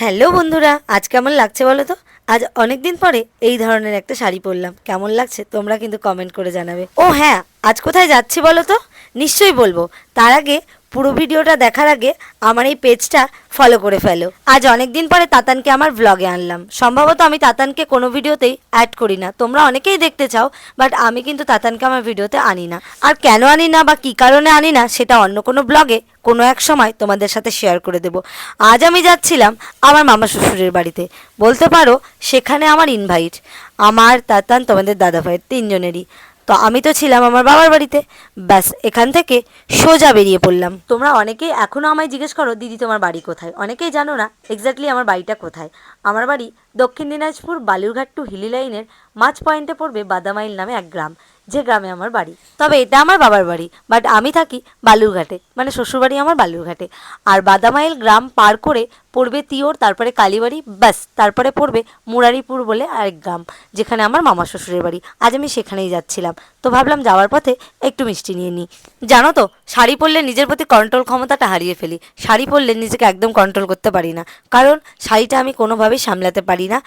Hello বন্ধুরা, আজ কেমন লাগছে বলো তো? আজ অনেক দিন পরে এই ধরনের একটা শাড়ি পরলাম। কেমন লাগছে তোমরা কিন্তু কমেন্ট করে জানাবে। ও হ্যাঁ আজ কোথায় যাচ্ছি বলো তো? নিশ্চয়ই বলব। তার আগে পুরো ভিডিওটা দেখার আগে আমার এই পেজটা ফলো করে ফেলো। আজ অনেক দিন পরে তাতানকে আমার ব্লগে আনলাম। সম্ভবত আমি তাতানকে কোনো ভিডিওতেই অ্যাড করি না। তোমরা অনেকেই দেখতে চাও বাট আমি কিন্তু তাতানকে আমার ভিডিওতে আনি না। আর কেন আনি না বা কী কারণে আনি না, সেটা অন্য কোনো ব্লগে কোনো এক সময় তোমাদের সাথে শেয়ার করে দেব। আজ আমি যাচ্ছিলাম আমার মামা শ্বশুরের বাড়িতে। বলতে পারো, সেখানে আমার ইনভাইট আমার, তাতান, তোমাদের দাদা ভাইয়ের তিনজনেরই। তো আমি তো ছিলাম আমার বাবার বাড়িতে। ব্যাস, এখান থেকে সোজা বেরিয়ে পড়লাম। তোমরা অনেকেই এখনও আমায় জিজ্ঞেস করো, দিদি, তোমার বাড়ি কোথায়? অনেকেই জানো না এক্স্যাক্টলি আমার বাড়িটা কোথায়। আমার বাড়ি দক্ষিণ দিনাজপুর, বালুরঘাট টু হিলি লাইনের মাছ পয়েন্টে পড়বে বাদামাইল নামে এক গ্রাম, যে গ্রামে আমার বাড়ি। তবে এটা আমার বাবার বাড়ি বাট আমি থাকি বালুরঘাটে মানে শ্বশুরবাড়ি আমার বালুরঘাটে। আর বাদামাইল গ্রাম পার করে পড়বে তিওর, তারপরে কালীবাড়ি, ব্যাস। তারপরে পড়বে মুরারিপুর বলে আরেক গ্রাম, যেখানে আমার মামা শ্বশুরের বাড়ি। আজ আমি সেখানেই যাচ্ছিলাম। তো ভাবলাম যাওয়ার পথে একটু মিষ্টি নিয়ে নিই। জানো তো, শাড়ি পরলে নিজের প্রতি কন্ট্রোল ক্ষমতাটা হারিয়ে ফেলি। শাড়ি পরলে নিজেকে একদম কন্ট্রোল করতে পারি না। কারণ শাড়িটা আমি কোনোভাবেই সামলাতে পারি না।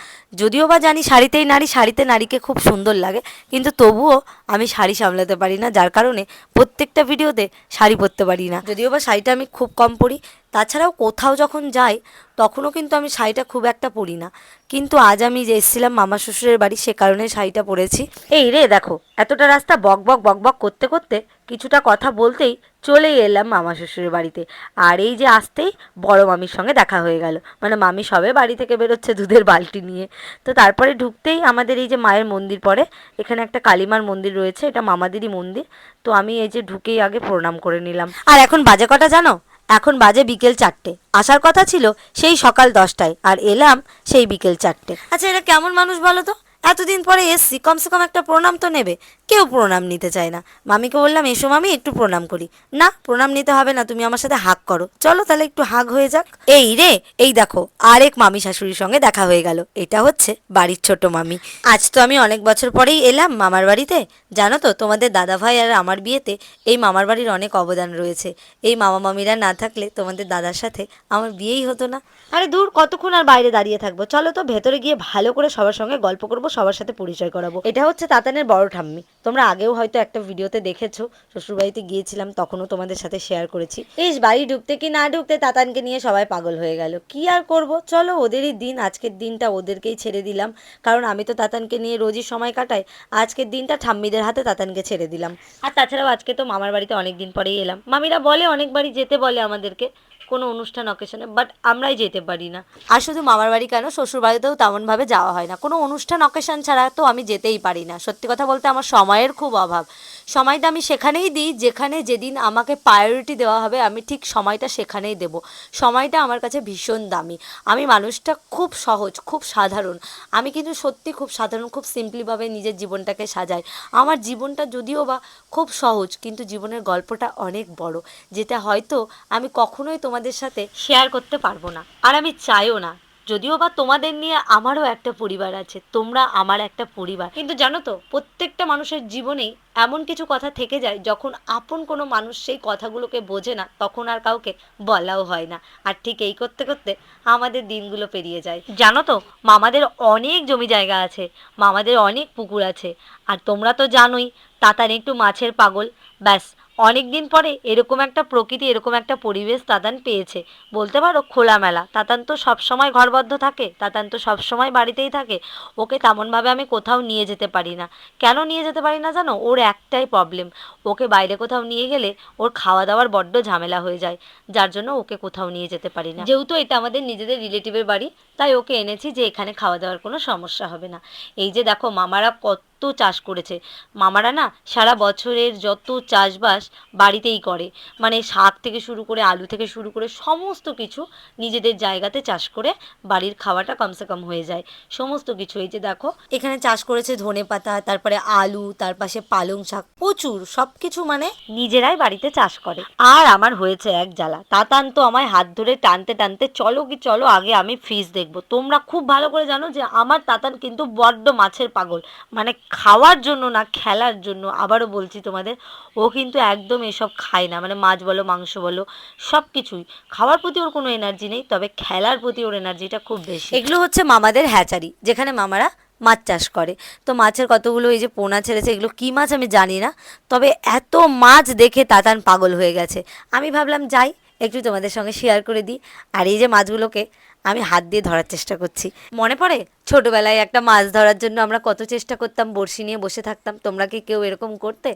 যদিও বা জানি শাড়িতেই নারী, শাড়িতে নারীকে খুব সুন্দর লাগে। কিন্তু তবুও আমি শাড়ি সামলাতে পারি না। যার কারণে প্রত্যেকটা ভিডিওতে শাড়ি পরতে পারি না। যদিও বা শাড়িটা আমি খুব কম পরি তাছাড়াও কোথাও যখন যাই তখনও কিন্তু আমি শাড়িটা খুব একটা পরি না। কিন্তু আজ আমি যে এসেছিলাম মামা শ্বশুরের বাড়ি সে কারণে শাড়িটা পরেছি। এই রে দেখো এতটা রাস্তা বক বক বক বক করতে করতে কিছুটা কথা বলতেই চলেই এলাম মামা শ্বশুরের বাড়িতে। আর এই যে আসতেই বড় মামির সঙ্গে দেখা হয়ে গেল। মানে মামি সবে বাড়ি থেকে বেরোচ্ছে দুধের বালতি নিয়ে। তো তারপরে ঢুকতেই আমাদের এই যে মায়ের মন্দির পড়ে এখানে একটা কালীমার মন্দির রয়েছে এটা মামাদেরই মন্দির। তো আমি এই যে ঢুকেই আগে প্রণাম করে নিলাম। আর এখন বাজে কটা জানো? এখন বাজে বিকেল চারটে। আসার কথা ছিল সেই সকাল দশটায়, আর এলাম সেই বিকেল চারটে। আচ্ছা এটা কেমন মানুষ বলো তো? এতদিন পরে এসছি, কমসে কম একটা প্রণাম তো নেবে। কেউ প্রণাম নিতে চায় না। মামিকে বললাম, এসো মামি, একটু প্রণাম করি। না, প্রণাম নিতে হবে না, তুমি আমার সাথে হাক করো। চলো তাহলে একটু হাক হয়ে যাক। এই রে, এই দেখো, আরেক মামি শাশুড়ির সঙ্গে দেখা হয়ে গেল। এটা হচ্ছে বাড়ির ছোট মামি। আজ তো আমি অনেক বছর পরেই এলাম মামার বাড়িতে। জানো তো, তোমাদের দাদা ভাই আর আমার বিয়েতে এই মামার বাড়ির অনেক অবদান রয়েছে। এই মামা মামিরা না থাকলে তোমাদের দাদার সাথে আমার বিয়েই হতো না। আরে দূর, কতক্ষণ আর বাইরে দাঁড়িয়ে থাকব? চলো তো ভেতরে গিয়ে ভালো করে সবার সঙ্গে গল্প করব, সবার সাথে পরিচয় করাবো। এটা হচ্ছে তাতানের বড় ঠাম্মি। তোমরা আগেও হয়তো একটা ভিডিওতে দেখেছ, শ্বশুরবাড়িতে গিয়েছিলাম, তখনও তোমাদের সাথে শেয়ার করেছি। ইস, বাড়ি ঢুকতে কি না ঢুকতে তাতানকে নিয়ে সবাই পাগল হয়ে গেল। কি আর করব? চলো, ওদেরই দিন, আজকের দিনটা ওদেরকেই ছেড়ে দিলাম। কারণ আমি তো তাতানকে নিয়ে রোজই সময় কাটাই, আজকের দিনটা ঠাম্মিদের হাতে তাতানকে ছেড়ে দিলাম। আর তাছাড়াও আজকে তো মামার বাড়িতে অনেক দিন পরেই এলাম। মামিরা বলে অনেকবারই যেতে বলে আমাদেরকে। কোনো অনুষ্ঠান অকেশনে বাট আমরাই যেতে পারি না। আর শুধু মামার বাড়ি কেন? শ্বশুর বাড়িতেও তেমনভাবে যাওয়া হয় না। কোনো অনুষ্ঠান অকেশন ছাড়া তো আমি যেতেই পারি না। সত্যি কথা বলতে আমার সময়ের খুব অভাব। সময়টা আমি সেখানেই দিই, যেখানে যেদিন আমাকে প্রায়োরিটি দেওয়া হবে, আমি ঠিক সময়টা সেখানেই দেব। সময়টা আমার কাছে ভীষণ দামি। আমি মানুষটা খুব সহজ, খুব সাধারণ। আমি কিন্তু সত্যি খুব সাধারণ, খুব সিম্পলিভাবে নিজের জীবনটাকে সাজাই। আমার জীবনটা যদিও বা খুব সহজ, কিন্তু জীবনের গল্পটা অনেক বড়। যেটা হয়তো আমি কখনোই তোমাদের সাথে শেয়ার করতে পারব না। আর আমি চাইও না। যদিও বা তোমাদের নিয়ে আমারও একটা পরিবার আছে, তোমরা আমার একটা পরিবার। কিন্তু জানো তো, প্রত্যেকটা মানুষের জীবনেই এমন কিছু কথা থেকে যায়, যখন আপন কোনো মানুষ সেই কথাগুলোকে বোঝে না, তখন আর কাউকে বলাও হয় না। আর ঠিক এই করতে করতে আমাদের দিনগুলো পেরিয়ে যায়। জানো তো, মামাদের অনেক জমি জায়গা আছে, মামাদের অনেক পুকুর আছে। আর তোমরা তো জানোই তাতান একটু মাছের পাগল, ব্যাস। অনেক দিন পরে এরকম একটা প্রকৃতি, এরকম একটা পরিবেশ তাতান পেয়েছে। বলতে পারো খোলামেলা। তাতান তো সবসময় ঘরবদ্ধ থাকে, তাতান তো সবসময় বাড়িতেই থাকে। ওকে তেমনভাবে আমি কোথাও নিয়ে যেতে পারি না। কেন নিয়ে যেতে পারি না জানো? ওর একটাই প্রবলেম ওকে বাইরে কোথাও নিয়ে গেলে ওর খাওয়া দাওয়ার বড্ড ঝামেলা হয়ে যায়। যার জন্য ওকে কোথাও নিয়ে যেতে পারি না। যেহেতু এটা আমাদের নিজেদের রিলেটিভের বাড়ি, তাই ওকে এনেছি যে এখানে খাওয়া দাওয়ার কোনো সমস্যা হবে না। এই যে দেখো, মামারা কত চাষ করেছে। মামারা না সারা বছরের যত চাষবাস বাড়িতেই করে। মানে শাক থেকে শুরু করে, আলু থেকে শুরু করে সমস্ত কিছু নিজেদের জায়গাতে চাষ করে বাড়ির খাওয়াটা কমসে কম হয়ে যায়। সমস্ত কিছু এই যে দেখো, এখানে চাষ করেছে ধনে পাতা, তারপরে আলু, তার পাশে পালং শাক, প্রচুর সব কিছু মানে নিজেরাই বাড়িতে চাষ করে। আর আমার হয়েছে এক জ্বালা। তাতান তো আমায় হাত ধরে টানতে টানতে চলো কি চলো আগে আমি ফ্রিজ দেখব। তোমরা খুব ভালো করে জানো যে আমার তাতান কিন্তু বড্ড মাছের পাগল। মানে খাওয়ার জন্য না, খেলার জন্য আবারও বলছি তোমাদের, ও কিন্তু একদম এসব খায় না। মানে মাছ বলো, মাংস বলো সব কিছুই খাওয়ার প্রতি ওর কোনো এনার্জি নেই, তবে খেলার প্রতি ওর এনার্জিটা খুব বেশি। এগুলো হচ্ছে মামাদের হ্যাচারি, যেখানে মামারা মাছ চাষ করে। তো মাছের কতগুলো এই যে পোনা ছেড়েছে, এগুলো কী মাছ আমি জানি না, তবে এত মাছ দেখে তাতান পাগল হয়ে গেছে। আমি ভাবলাম, যাই একটু তোমাদের সঙ্গে শেয়ার করে দিই। আর এই যে মাছগুলোকে আমি হাত দিয়ে ধরার চেষ্টা করছি। মনে পড়ে? ছোটবেলায় একটা মাছ ধরার জন্য আমরা কত চেষ্টা করতাম, বড়শি নিয়ে বসে থাকতাম। তোমরা কি কেউ এরকম করতে?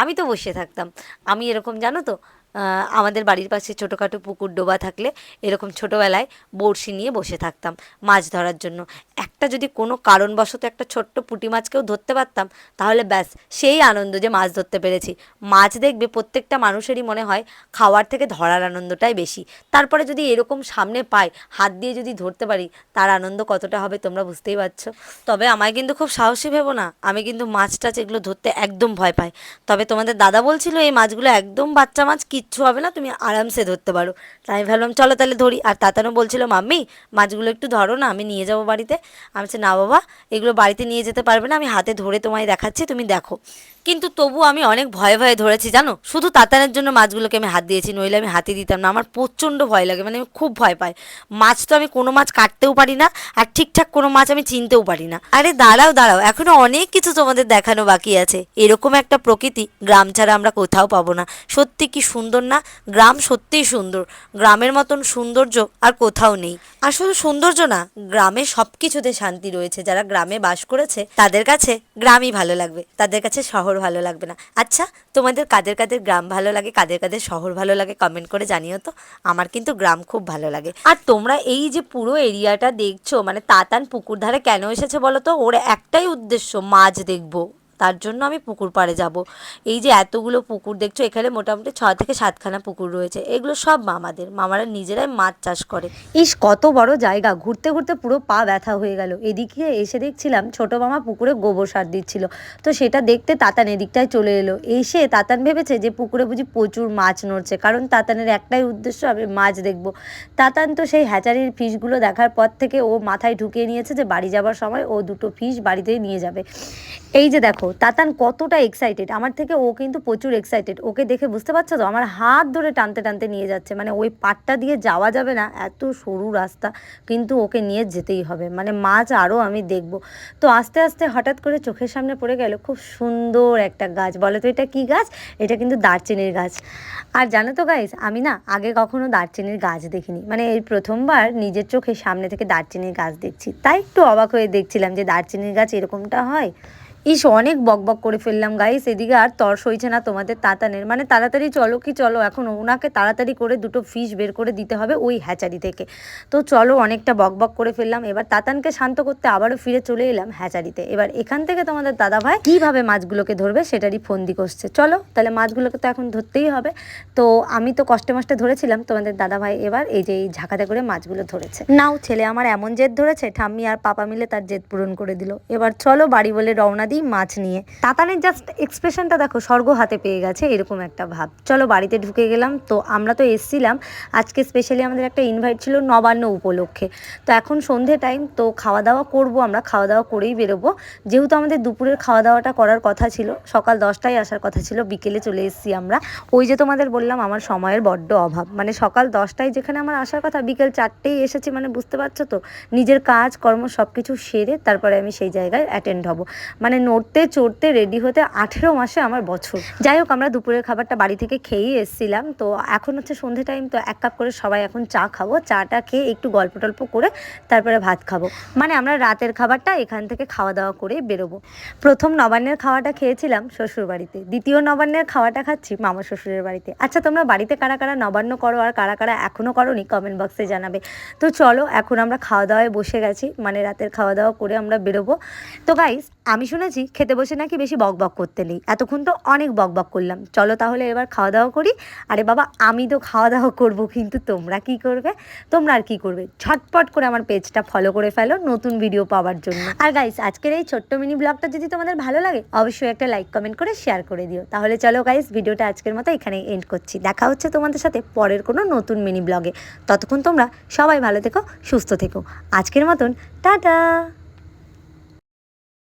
আমি তো বসে থাকতাম। আমি এরকম, জানো তো আমাদের বাড়ির পাশে ছোটোখাটো পুকুর ডোবা থাকলে এরকম ছোটোবেলায় বড়শি নিয়ে বসে থাকতাম মাছ ধরার জন্য। একটা যদি কোনো কারণবশত একটা ছোট্ট পুঁটি মাছকেও ধরতে পারতাম, তাহলে ব্যাস সেই আনন্দ যে মাছ ধরতে পেরেছি। মাছ দেখবে প্রত্যেকটা মানুষেরই মনে হয় খাওয়ার থেকে ধরার আনন্দটাই বেশি। তারপরে যদি এরকম সামনে পাই, হাত দিয়ে যদি ধরতে পারি, তার আনন্দ কতটা হবে তোমরা বুঝতেই পারছ। তবে আমায় কিন্তু খুব সাহসী ভেবো না, আমি কিন্তু মাছ টাছ এগুলো ধরতে একদম ভয় পাই। তবে তোমাদের দাদা বলছিল, এই মাছগুলো একদম বাচ্চা মাছ, কিচ্ছু হবে না, তুমি আরামসে ধরতে পারো। তাই ভাবলাম, চলো তাহলে ধরি। আর তাতানো বলছিল, মাম্মি, মাছগুলো একটু ধরো না, আমি নিয়ে যাব বাড়িতে। আমি বলছি, না বাবা, এগুলো বাড়িতে নিয়ে যেতে পারবে না, আমি হাতে ধরে তোমায় দেখাচ্ছি, তুমি দেখো। কিন্তু তবু আমি অনেক ভয়ে ভয়ে ধরেছি, জানো? শুধু তাতানের জন্য মাছগুলোকে আমি হাত দিয়েছি, নইলে আমি হাতে দিতাম না, আমার প্রচণ্ড ভয় লাগে মানে আমি খুব ভয় পাই। মাছ তো আমি কোনো মাছ কাটতেও পারি না, আর ঠিকঠাক কোনো মাছ আমি চিনতেও পারি না। আরে দাঁড়াও দাঁড়াও, এখনও অনেক কিছু তোমাদের দেখানো বাকি আছে। এরকম একটা প্রকৃতি, গ্রাম ছাড়া আমরা কোথাও পাবো না। সত্যি কি সুন্দর না? গ্রাম সত্যিই সুন্দর, গ্রামের মতন সৌন্দর্য আর কোথাও নেই। আর শুধু সৌন্দর্য না গ্রামে সব কিছুতে শান্তি রয়েছে, যারা গ্রামে বাস করেছে, তাদের কাছে গ্রামই ভালো লাগবে, তাদের কাছে শহর ভালো লাগবে না। আচ্ছা তোমাদের কাদের কাদের গ্রাম ভালো লাগে, কাদের কাদের শহর ভালো লাগে কমেন্ট করে জানিও তো, আমার কিন্তু গ্রাম খুব ভালো লাগে। আর তোমরা এই যে পুরো এরিয়াটা দেখছ মানে তাতান পুকুর ধারে কেন এসেছে বলো তো? ওর একটাই উদ্দেশ্য, মাছ দেখব। তার জন্য আমি পুকুর পাড়ে যাব। এই যে এতগুলো পুকুর দেখছ, এখানে মোটামুটি ছ থেকে সাতখানা পুকুর রয়েছে। এগুলো সব মামাদের। মামারা নিজেরাই মাছ চাষ করে। ইস, কত বড় জায়গা। ঘুরতে ঘুরতে পুরো পা ব্যথা হয়ে গেল। এদিকে এসে দেখছিলাম ছোট মামা পুকুরে গোবর সার দিচ্ছিল। তো সেটা দেখতে তাতান এদিকটায় চলে এলো। এসে তাতান ভেবেছে যে পুকুরে বুঝি প্রচুর মাছ নড়ছে। কারণ তাতানের একটাই উদ্দেশ্য, আমি মাছ দেখব। তাতান তো সেই হ্যাচারির ফিশগুলো দেখার পর থেকে ও মাথায় ঢুকিয়ে নিয়েছে যে বাড়ি যাবার সময় ও দুটো ফিশ বাড়িতেই নিয়ে যাবে। এই যে দেখো তাতান কতটা এক্সাইটেড আমার থেকে ও কিন্তু প্রচুর এক্সাইটেড ওকে দেখে বুঝতে পারছ তো? আমার হাত ধরে টানতে টানতে নিয়ে যাচ্ছে। মানে ওই পাটটা দিয়ে যাওয়া যাবে না, এত সরু রাস্তা, কিন্তু ওকে নিয়ে যেতেই হবে। মানে মাছ আরও আমি দেখব। তো আস্তে আস্তে হঠাৎ করে চোখের সামনে পড়ে গেল খুব সুন্দর একটা গাছ। বলো তো এটা কি গাছ? এটা কিন্তু দারচিনির গাছ। আর জানো তো গাইস আমি না আগে কখনো দারচিনির গাছ দেখিনি। মানে এই প্রথমবার নিজের চোখে সামনে থেকে দারচিনির গাছ দেখছি। তাই একটু অবাক হয়ে দেখছিলাম যে দারচিনির গাছ এরকমটা হয়। ইস, অনেক বকবক করে ফেললাম গাইস এদিকে আর তর সইছে না তোমাদের তাতানের। মানে তাড়াতাড়ি চলো কি চলো, এখন ওনাকে তাড়াতাড়ি করে দুটো ফিশ বের করে দিতে হবে ওই হ্যাচারি থেকে। তো চলো, অনেকটা বকবক করে ফেললাম। এবার তাতানকে শান্ত করতে আবারও ফিরে চলে এলাম হ্যাচারিতে এবার এখান থেকে তোমাদের দাদা ভাই কীভাবে মাছগুলোকে ধরবে সেটারই ফন্দি করছে। চলো, তাহলে মাছগুলোকে তো এখন ধরতেই হবে। তো আমি তো কষ্টে মষ্টে ধরেছিলাম তোমাদের দাদা ভাই এবার এই যে এই ঝাঁকাতে করে মাছগুলো ধরেছে। নাও, ছেলে আমার এমন জেদ ধরেছে, ঠাম্মি আর পাপা মিলে তার জেদ পূরণ করে দিল। এবার চলো বাড়ি বলে রওনা দিই মাছ নিয়ে। তাতানের জাস্ট এক্সপ্রেশনটা দেখো, স্বর্গ হাতে পেয়ে গেছে, এরকম একটা ভাব। চলো বাড়িতে ঢুকে গেলাম, তো আমরা তো এসছিলাম। আজকে স্পেশালি আমাদের একটা ইনভাইট ছিল নবান্ন উপলক্ষে। তো এখন সন্ধে টাইম তো খাওয়া দাওয়া করব আমরা খাওয়া দাওয়া করেই বেরোবো। যেহেতু আমাদের দুপুরের খাওয়া দাওয়াটা করার কথা ছিল, সকাল দশটায় আসার কথা ছিল, বিকেলে চলে এসেছি আমরা। ওই যে তোমাদের বললাম, আমার সময়ের বড্ড অভাব। মানে সকাল দশটায় যেখানে আমার আসার কথা, বিকেল চারটেই এসেছি মানে বুঝতে পারছ তো? নিজের কাজ, কর্ম সব কিছু সেরে তারপরে আমি সেই জায়গায় অ্যাটেন্ড হব। মানে নড়তে, চড়তে রেডি হতে আঠেরো মাসে আমার বছর। যাই হোক, আমরা দুপুরের খাবারটা বাড়ি থেকে খেয়েই এসেছিলাম। তো এখন হচ্ছে সন্ধে টাইম তো এক কাপ করে সবাই এখন চা খাব। চাটা খেয়ে একটু গল্প টল্প করে তারপরে ভাত খাব। মানে আমরা রাতের খাবারটা এখান থেকে খাওয়া দাওয়া করে বেরোবো। প্রথম নবান্নের খাওয়াটা খেয়েছিলাম শ্বশুর বাড়িতে। দ্বিতীয় নবান্নের খাওয়াটা খাচ্ছি মামা শ্বশুরের বাড়িতে। আচ্ছা তোমরা বাড়িতে কারা কারা নবান্ন করো আর কারা কারা এখনও করো নি কমেন্ট বক্সে জানাবে। তো চলো, এখন আমরা খাওয়া দাওয়ায় বসে গেছি। মানে রাতের খাওয়া দাওয়া করে আমরা বেরোবো। তো গাইস আমি শুনেছি খেতে বসে নাকি বেশি বক বক করতে নেই। এতক্ষণ তো অনেক বক বক করলাম। চলো তাহলে এবার খাওয়া দাওয়া করি। আরে বাবা, আমি তো খাওয়া দাওয়া করব কিন্তু তোমরা কি করবে? তোমরা আর কি করবে? ঝটপট করে আমার পেজটা ফলো করে ফেলো নতুন ভিডিও পাওয়ার জন্য। আর গাইস আজকের এই ছোট্ট মিনি ব্লগটা যদি তোমাদের ভালো লাগে, অবশ্যই একটা লাইক কমেন্ট করে শেয়ার করে দিও। তাহলে চলো গাইস ভিডিওটা আজকের মতো এখানে এন্ড করছি। দেখা হচ্ছে তোমাদের সাথে পরের কোনো নতুন মিনি ব্লগে ততক্ষণ তোমরা সবাই ভালো থেকো, সুস্থ থেকো। আজকের মতন, টাটা!